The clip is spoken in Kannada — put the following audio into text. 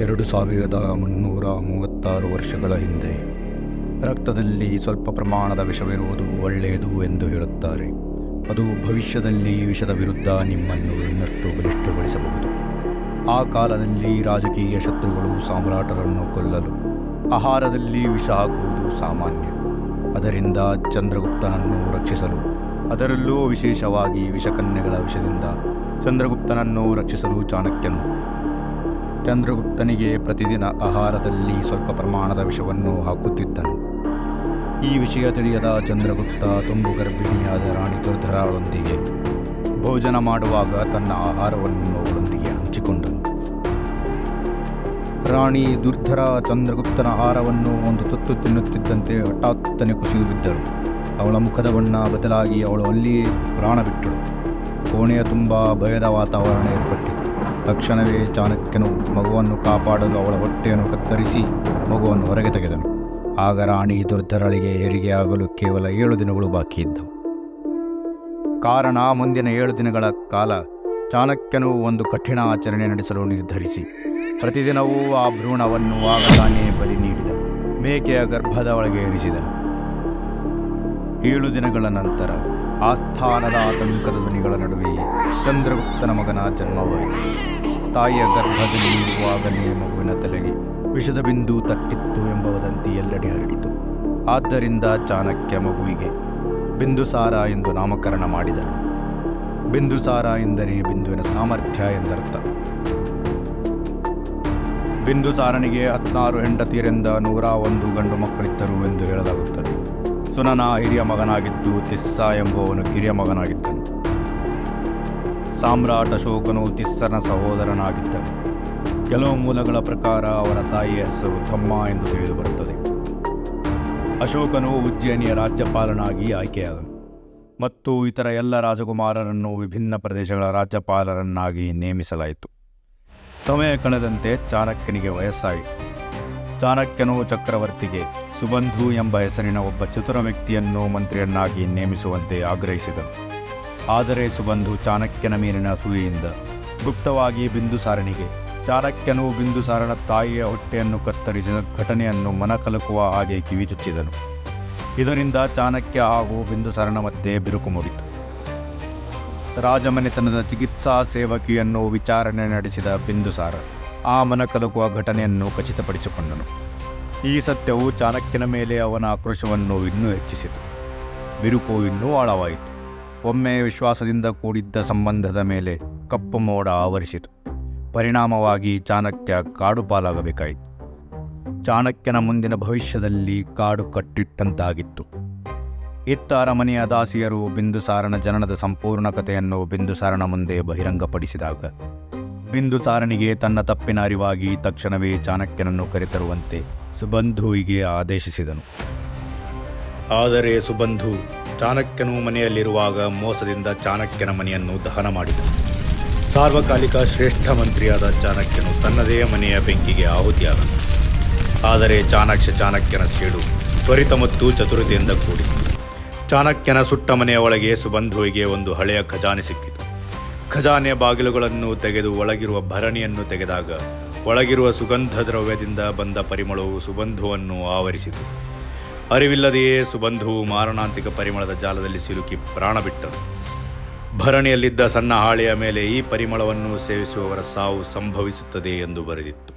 ಎರಡು ಸಾವಿರದ ಮುನ್ನೂರ ಮೂವತ್ತಾರು ವರ್ಷಗಳ ಹಿಂದೆ ರಕ್ತದಲ್ಲಿ ಸ್ವಲ್ಪ ಪ್ರಮಾಣದ ವಿಷವಿರುವುದು ಒಳ್ಳೆಯದು ಎಂದು ಹೇಳುತ್ತಾರೆ. ಅದು ಭವಿಷ್ಯದಲ್ಲಿ ವಿಷದ ವಿರುದ್ಧ ನಿಮ್ಮನ್ನು ಇನ್ನಷ್ಟು ಬಲಿಷ್ಠಗೊಳಿಸಬಹುದು. ಆ ಕಾಲದಲ್ಲಿ ರಾಜಕೀಯ ಶತ್ರುಗಳು ಸಾಮ್ರಾಟರನ್ನು ಕೊಲ್ಲಲು ಆಹಾರದಲ್ಲಿ ವಿಷ ಹಾಕುವುದು ಸಾಮಾನ್ಯ. ಅದರಿಂದ ಚಂದ್ರಗುಪ್ತನನ್ನು ರಕ್ಷಿಸಲು, ಅದರಲ್ಲೂ ವಿಶೇಷವಾಗಿ ವಿಷಕನ್ಯೆಗಳ ವಿಷದಿಂದ ಚಂದ್ರಗುಪ್ತನನ್ನು ರಕ್ಷಿಸಲು ಚಾಣಕ್ಯನು ಚಂದ್ರಗುಪ್ತನಿಗೆ ಪ್ರತಿದಿನ ಆಹಾರದಲ್ಲಿ ಸ್ವಲ್ಪ ಪ್ರಮಾಣದ ವಿಷವನ್ನು ಹಾಕುತ್ತಿದ್ದನು. ಈ ವಿಷಯ ತಿಳಿಯದ ಚಂದ್ರಗುಪ್ತ ತುಂಬು ಗರ್ಭಿಣಿಯಾದ ರಾಣಿ ದುರ್ಧರಾಳೊಂದಿಗೆ ಭೋಜನ ಮಾಡುವಾಗ ತನ್ನ ಆಹಾರವನ್ನು ಅವಳೊಂದಿಗೆ ಹಂಚಿಕೊಂಡನು. ರಾಣಿ ದುರ್ಧರ ಚಂದ್ರಗುಪ್ತನ ಆಹಾರವನ್ನು ಒಂದು ತುತ್ತು ತಿನ್ನುತ್ತಿದ್ದಂತೆ ಹಠಾತ್ತನೆ ಕುಸಿದು ಬಿದ್ದಳು. ಅವಳ ಮುಖದ ಬಣ್ಣ ಬದಲಾಗಿ ಅವಳು ಅಲ್ಲಿಯೇ ಪ್ರಾಣ ಬಿಟ್ಟಳು. ಕೋಣೆಯ ತುಂಬ ಭಯದ ವಾತಾವರಣ ಏರ್ಪಟ್ಟಿತು ತಕ್ಷಣವೇ ಚಾಣಕ್ಯನು ಮಗುವನ್ನು ಕಾಪಾಡಲು ಅವಳ ಹೊಟ್ಟೆಯನ್ನು ಕತ್ತರಿಸಿ ಮಗುವನ್ನು ಹೊರಗೆ ತೆಗೆದನು. ಆಗ ರಾಣಿ ದುರ್ಧರಳಿಗೆ ಹೆರಿಗೆಯಾಗಲು ಕೇವಲ ಏಳು ದಿನಗಳು ಬಾಕಿ ಇದ್ದವು. ಕಾರಣ ಮುಂದಿನ ಏಳು ದಿನಗಳ ಕಾಲ ಚಾಣಕ್ಯನು ಒಂದು ಕಠಿಣ ಆಚರಣೆ ನಡೆಸಲು ನಿರ್ಧರಿಸಿ ಪ್ರತಿದಿನವೂ ಆ ಭ್ರೂಣವನ್ನು ಆಗ ಬಲಿ ನೀಡಿದ ಮೇಕೆಯ ಗರ್ಭದ ಒಳಗೆ ಇರಿಸಿದನು. ಏಳು ದಿನಗಳ ನಂತರ ಆಸ್ಥಾನದ ಆತಂಕದ ಧ್ವನಿಗಳ ನಡುವೆಯೇ ಚಂದ್ರಗುಪ್ತನ ಮಗನ ಜನ್ಮವಾಯಿತು. ತಾಯಿಯ ಗರ್ಭದಲ್ಲಿ ಇರುವಾಗಲೇ ಮಗುವಿನ ತಲೆಗೆ ವಿಷದ ಬಿಂದು ತಟ್ಟಿತ್ತು ಎಂಬ ವದಂತಿ ಎಲ್ಲೆಡೆ ಹರಡಿತು. ಆದ್ದರಿಂದ ಚಾಣಕ್ಯ ಮಗುವಿಗೆ ಬಿಂದುಸಾರ ಎಂದು ನಾಮಕರಣ ಮಾಡಿದನು ಬಿಂದುಸಾರ ಎಂದರೆ ಬಿಂದುವಿನ ಸಾಮರ್ಥ್ಯ ಎಂದರ್ಥ. ಬಿಂದುಸಾರನಿಗೆ ಹದಿನಾರು ಹೆಂಡತಿಯರಿಂದ ನೂರ ಒಂದು ಗಂಡು ಮಕ್ಕಳಿದ್ದರು ಎಂದು ಹೇಳಲಾಗುತ್ತದೆ. ಸುನನ ಹಿರಿಯ ಮಗನಾಗಿದ್ದು ತಿಸ್ಸಾ ಎಂಬುವನು ಕಿರಿಯ ಮಗನಾಗಿದ್ದನು. ಸಾಮ್ರಾಟ್ ಅಶೋಕನು ತಿಸ್ಸನ ಸಹೋದರನಾಗಿದ್ದನು ಕೆಲವು ಮೂಲಗಳ ಪ್ರಕಾರ ಅವರ ತಾಯಿಯ ಹೆಸರು ತಮ್ಮ ಎಂದು ತಿಳಿದು ಬರುತ್ತದೆ ಅಶೋಕನು ಉಜ್ಜಯನಿಯ ರಾಜ್ಯಪಾಲನಾಗಿ ಆಯ್ಕೆಯಾದನು. ಮತ್ತು ಇತರ ಎಲ್ಲ ರಾಜಕುಮಾರರನ್ನು ವಿಭಿನ್ನ ಪ್ರದೇಶಗಳ ರಾಜ್ಯಪಾಲರನ್ನಾಗಿ ನೇಮಿಸಲಾಯಿತು. ಸಮಯ ಕಳೆದಂತೆ ಚಾಣಕ್ಯನಿಗೆ ವಯಸ್ಸಾಯಿತು. ಚಾಣಕ್ಯನು ಚಕ್ರವರ್ತಿಗೆ ಸುಬಂಧು ಎಂಬ ಹೆಸರಿನ ಒಬ್ಬ ಚತುರ ವ್ಯಕ್ತಿಯನ್ನು ಮಂತ್ರಿಯನ್ನಾಗಿ ನೇಮಿಸುವಂತೆ ಆಗ್ರಹಿಸಿದನು. ಆದರೆ ಸುಬಂಧು ಚಾಣಕ್ಯನ ಮೇಲಿನ ಅಸೂಯೆಯಿಂದ ಗುಪ್ತವಾಗಿ ಬಿಂದುಸಾರನಿಗೆ ಚಾಣಕ್ಯನು ಬಿಂದುಸಾರನ ತಾಯಿಯ ಹೊಟ್ಟೆಯನ್ನು ಕತ್ತರಿಸಿದ ಘಟನೆಯನ್ನು ಮನಕಲಕುವ ಹಾಗೆ ಕಿವಿಚುಚ್ಚಿದನು ಇದರಿಂದ ಚಾಣಕ್ಯ ಹಾಗೂ ಬಿಂದುಸಾರನ ಮಧ್ಯೆ ಬಿರುಕು ಮೂಡಿತು. ರಾಜಮನೆತನದ ಚಿಕಿತ್ಸಾ ಸೇವಕಿಯನ್ನು ವಿಚಾರಣೆ ನಡೆಸಿದ ಬಿಂದುಸಾರ ಆ ಮನಕಲಕುವ ಘಟನೆಯನ್ನು ಖಚಿತಪಡಿಸಿಕೊಂಡನು. ಈ ಸತ್ಯವು ಚಾಣಕ್ಯನ ಮೇಲೆ ಅವನ ಆಕ್ರೋಶವನ್ನು ಇನ್ನೂ ಹೆಚ್ಚಿಸಿತು. ಬಿರುಕು ಇನ್ನೂ ಆಳವಾಯಿತು. ಒಮ್ಮೆ ವಿಶ್ವಾಸದಿಂದ ಕೂಡಿದ್ದ ಸಂಬಂಧದ ಮೇಲೆ ಕಪ್ಪು ಮೋಡ ಆವರಿಸಿತು. ಪರಿಣಾಮವಾಗಿ ಚಾಣಕ್ಯ ಕಾಡು ಪಾಲಾಗಬೇಕಾಯಿತು. ಚಾಣಕ್ಯನ ಮುಂದಿನ ಭವಿಷ್ಯದಲ್ಲಿ ಕಾಡು ಕಟ್ಟಿಟ್ಟಂತಾಗಿತ್ತು. ಇತ್ತ ಅರಮನೆಯ ದಾಸಿಯರು ಬಿಂದುಸಾರನ ಜನನದ ಸಂಪೂರ್ಣ ಕಥೆಯನ್ನು ಬಿಂದುಸಾರನ ಮುಂದೆ ಬಹಿರಂಗಪಡಿಸಿದಾಗ, ಬಿಂದುಸಾರನಿಗೆ ತನ್ನ ತಪ್ಪಿನ ಅರಿವಾಗಿ ತಕ್ಷಣವೇ ಚಾಣಕ್ಯನನ್ನು ಕರೆತರುವಂತೆ ಸುಬಂಧುವಿಗೆ ಆದೇಶಿಸಿದನು. ಆದರೆ ಸುಬಂಧು ಚಾಣಕ್ಯನು ಮನೆಯಲ್ಲಿರುವಾಗ ಮೋಸದಿಂದ ಚಾಣಕ್ಯನ ಮನೆಯನ್ನು ದಹನ ಮಾಡಿದನು. ಸಾರ್ವಕಾಲಿಕ ಶ್ರೇಷ್ಠ ಮಂತ್ರಿಯಾದ ಚಾಣಕ್ಯನು ತನ್ನದೇ ಮನೆಯ ಬೆಂಕಿಗೆ ಆಹುತಿಯಾದನು. ಆದರೆ ಚಾಣಕ್ಯ ಚಾಣಕ್ಯನ ಸೇಡು ತ್ವರಿತ ಮತ್ತು ಚತುರತೆಯಿಂದ ಕೂಡಿತ್ತು ಚಾಣಕ್ಯನ ಸುಟ್ಟ ಮನೆಯ ಒಳಗೆ ಸುಬಂಧುವಿಗೆ ಒಂದು ಹಳೆಯ ಖಜಾನೆ ಸಿಕ್ಕಿತು. ಖಜಾನೆಯ ಬಾಗಿಲುಗಳನ್ನು ತೆಗೆದು ಒಳಗಿರುವ ಭರಣಿಯನ್ನು ತೆಗೆದಾಗ ಒಳಗಿರುವ ಸುಗಂಧ ದ್ರವ್ಯದಿಂದ ಬಂದ ಪರಿಮಳವು ಸುಬಂಧುವನ್ನು ಆವರಿಸಿತು. ಅರಿವಿಲ್ಲದೆಯೇ ಸುಬಂಧುವು ಮಾರಣಾಂತಿಕ ಪರಿಮಳದ ಜಾಲದಲ್ಲಿ ಸಿಲುಕಿ ಪ್ರಾಣ ಬಿಟ್ಟರು ಭರಣಿಯಲ್ಲಿದ್ದ ಸಣ್ಣ ಹಾಳೆಯ ಮೇಲೆ ಈ ಪರಿಮಳವನ್ನು ಸೇವಿಸುವವರ ಸಾವು ಸಂಭವಿಸುತ್ತದೆ ಎಂದು ಬರೆದಿತ್ತು.